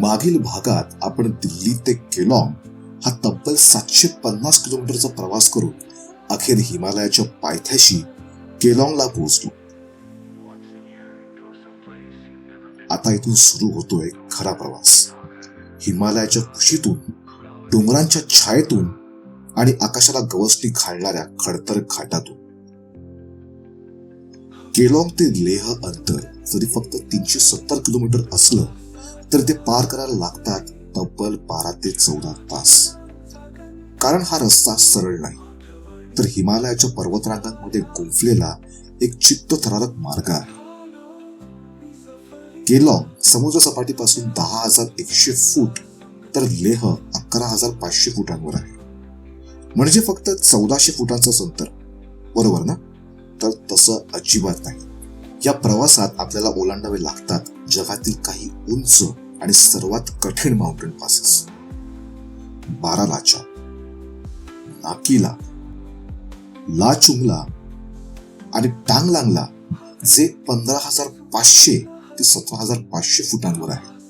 मागील भागात आपण दिल्ली ते केलॉंग हा तब्बल सातशे पन्नास किलोमीटरचा प्रवास करून अखेर हिमालयाच्या पायथ्याशी केलॉंगला पोहोचलो. आता इथून सुरू होतोय खरा प्रवास. हिमालयाच्या कुशीतून डोंगरांच्या छायेतून आणि आकाशाला गवसणी घालणाऱ्या खडतर घाटातून. केलॉंग ते लेह अंतर जरी फक्त तीनशे सत्तर किलोमीटर असलं तर ते पार करायला लागतात. तब्बल बारा ते चौदा तास. कारण हा रस्ता सरळ नाही. तर हिमालयाच्या पर्वतरांगांमध्ये गुंफलेला एक चित्तथरारक मार्ग आहे. केलॉंग समुद्रसपाटीपासून दहा हजार एकशे फूट तर लेह अकरा हजार पाचशे फुटांवर आहे. म्हणजे फक्त चौदाशे फुटांचं अंतर. बरोबर ना? तर तसं अजिबात नाही. या प्रवासात आपल्याला ओलांडावे लागतात जगातील काही उंच आणि सर्वात कठीण माउंटेन पासेस बारा लाचा नाकीला. ला चुंगला. आणि टांगलांगला जे पंधरा हजार पाचशे ते सतरा हजार पाचशे फुटांवर आहे.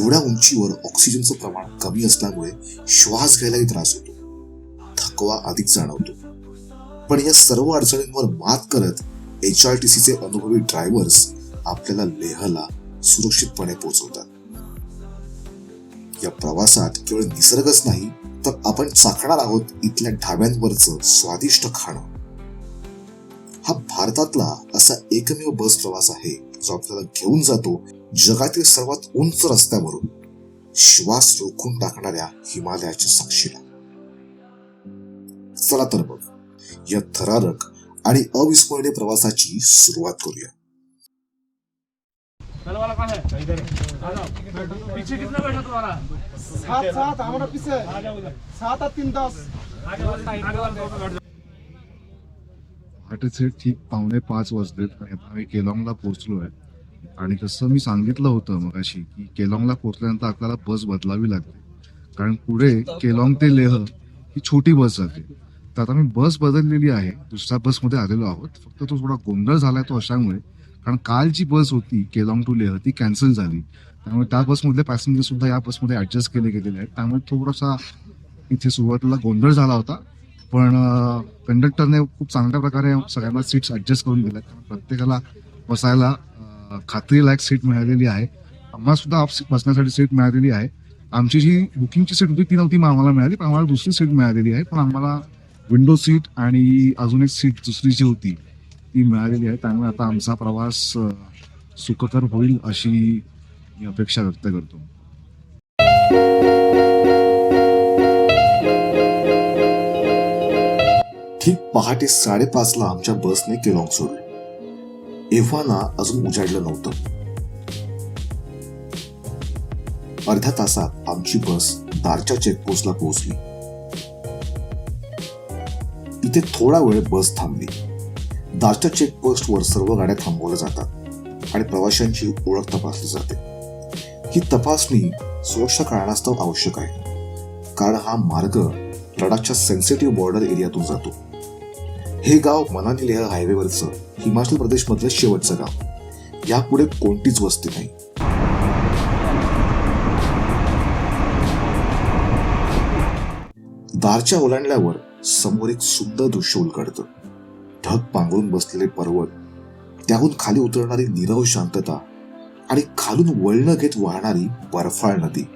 एवढ्या उंचीवर ऑक्सिजनचं प्रमाण कमी असल्यामुळे श्वास घ्यायलाही त्रास होतो. थकवा अधिक जाणवतो. पण या सर्व अडचणींवर मात करत एच आर टी सीचे अनुभवी ड्रायव्हर्स आपल्याला लेहला सुरक्षितपणे पोहोचवतात. या प्रवासात केवळ निसर्गच नाही तर आपण चाकणार आहोत इथल्या ढाब्यांवरचं स्वादिष्ट खाणं. हा भारतातला असा एकमेव बस प्रवास आहे जो आपल्याला घेऊन जातो जगातील सर्वात उंच रस्त्यावरून श्वास रोखून टाकणाऱ्या हिमालयाच्या साक्षीला. चला तर बघ या थरारक आणि अविस्मरणीय प्रवासाची सुरुवात करूया. कल वाला कौन है इधर आ जाओ पीछे कितना बैठा तुम्हारा? सात सात हमारा पीछे आ जाओ उधर सात और तीन दस। पहाटेचे ठीक पावणे पाच वाजलेत आणि आता आम्ही केलॉंगला पोहोचलो आहे. आणि तसं मी सांगितलं होतं मगाशी की केलॉंगला पोहोचल्यानंतर आपल्याला बस बदलावी लागते. कारण पुढे केलॉंग ते लेह ही छोटी बस जाते. तर आता मी बस बदललेली आहे. दुसऱ्या बसमध्ये आलेलो आहोत. फक्त तो थोडा गोंधळ झालाय तो अशामुळे. कारण काल जी बस होती केलॉंग टू लेह ती कॅन्सल झाली. त्यामुळे त्या बसमधले पॅसेंजर सुद्धा या बसमध्ये ऍडजस्ट केले गेलेले आहेत. त्यामुळे थोडासा इथे सुरुवातीला गोंधळ झाला होता. पण कंडक्टरने खूप चांगल्या प्रकारे सगळ्यांना सीट्स ऍडजस्ट करून दिल्या. प्रत्येकाला बसायला खात्रीलायक सीट मिळालेली आहे. आम्हाला सुद्धा बसण्यासाठी सीट मिळालेली आहे. आमची जी बुकिंगची सीट होती ती नव्हती मग आम्हाला मिळाली. पण आम्हाला दुसरी सीट मिळालेली आहे. पण आम्हाला विंडो सीट आणि अजून एक सीट दुसरी जी होती. ती मिळालेली आहे. त्यामुळे आता आमचा प्रवास सुखकर होईल अशी मी अपेक्षा व्यक्त करतो. ठीक पहाटे साडेपाचला आमच्या बसने केलॉंग सोडले. एव्हाना अजून उजाडलं नव्हतं. अर्ध्या तासात आमची बस दारच्या चेकपोस्टला पोहोचली. इथे थोडा वेळ बस थांबली. दारच्या चेकपोस्टवर सर्व गाड्या थांबवल्या जातात आणि प्रवाशांची ओळख तपासली जाते. ही तपासणी सुरक्षा कारणास्तव आवश्यक आहे कारण हा मार्ग लडाखच्या सेन्सिटिव्ह बॉर्डर एरियातून जातो. हे गाव मनाली लेह हायवेवरचं हिमाचल प्रदेशमधलं शेवटचं गाव. यापुढे कोणतीच वस्ती नाही. दारच्या ओलांडल्यावर समोर एक सुंदर दृश्य उलगडतं. ढग पांघरून बसलेले पर्वत त्याहून खाली उतरणारी नीरव शांतता आणि खालून वळणं घेत वाहणारी बर्फाळ नदी.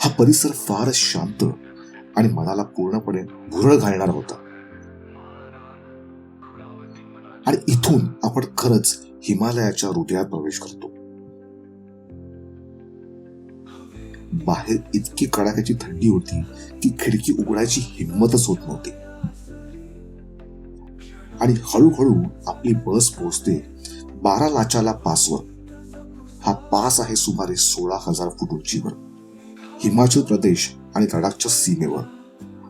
हा परिसर फारच शांत आणि मनाला पूर्णपणे भुरळ घालणारा होता. आणि इथून आपण खरंच हिमालयाच्या हृदयात प्रवेश करतो. बाहेर इतकी कडाक्याची थंडी होती की खिडकी उघडायची हिंमतच होत नव्हती. आणि हळूहळू आपली बस पोहोचते बारा लाचाला पासवर हा पास आहे सुमारे सोळा हजार फूट उंचीवर हिमाचल प्रदेश आणि लडाखच्या सीमेवर.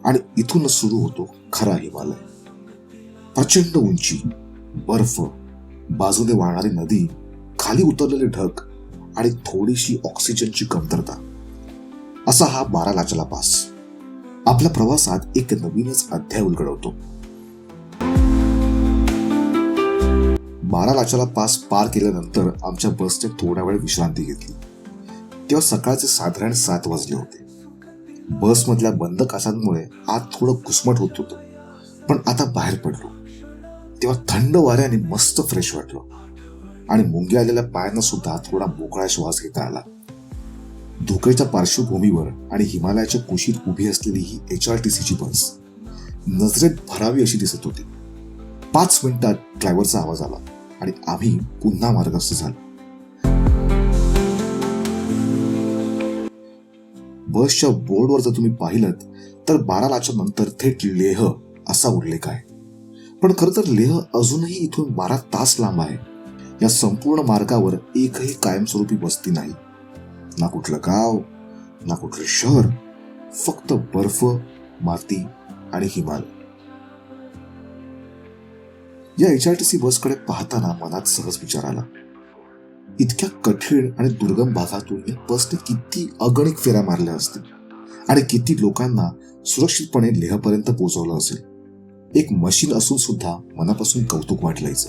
आणि इथूनच सुरू होतो खरा हिमालय. प्रचंड उंची बर्फ बाजूने वाहणारी नदी खाली उतरलेले ढग आणि थोडीशी ऑक्सिजनची कमतरता. असा हा बारा लाचाला पास आपल्या प्रवासात एक नवीनच अध्याय उलगडवतो. बारा लाचाला पास पार केल्यानंतर आमच्या बसने थोडा वेळ विश्रांती घेतली. तेव्हा सकाळचे साधारण सात वाजले होते. बसमधल्या बंद कासांमुळे आत थोडं घुसमट होत होतं. पण आता बाहेर पडलो. तेव्हा थंड वाऱ्याने मस्त फ्रेश वाटलो. आणि मुंगी आलेल्या पायांना सुद्धा थोडा मोकळा श्वास घेता आला. धुक्याच्या पार्श्वभूमीवर आणि हिमालयाच्या कुशीत उभी असलेली ही एच आर टी सीची बस नजरेत भरावी अशी दिसत होती. पाच मिनिटात ड्रायव्हरचा आवाज आला आणि आम्ही पुन्हा मार्गस्थ झालो. बसच्या बोर्डवर जर तुम्ही पाहिलं तर बारा लाखच्या नंतर थेट लेह असा उल्लेख आहे. पण खरं तर लेह अजूनही इथून बारा तास लांब आहे. या संपूर्ण मार्गावर एकही कायमस्वरूपी वस्ती नाही. ना कुठलं गाव ना कुठलं शहर फक्त बर्फ माती आणि हिमालय या एच आर टी सी बसकडे पाहताना मनात सहज विचार आला. इतक्या कठीण आणि दुर्गम भागातून या बसने किती अगणित फेऱ्या मारल्या असतील आणि किती लोकांना सुरक्षितपणे लेहपर्यंत पोहोचवलं असेल. एक मशीन असून सुद्धा मनापासून कौतुक वाटलायचं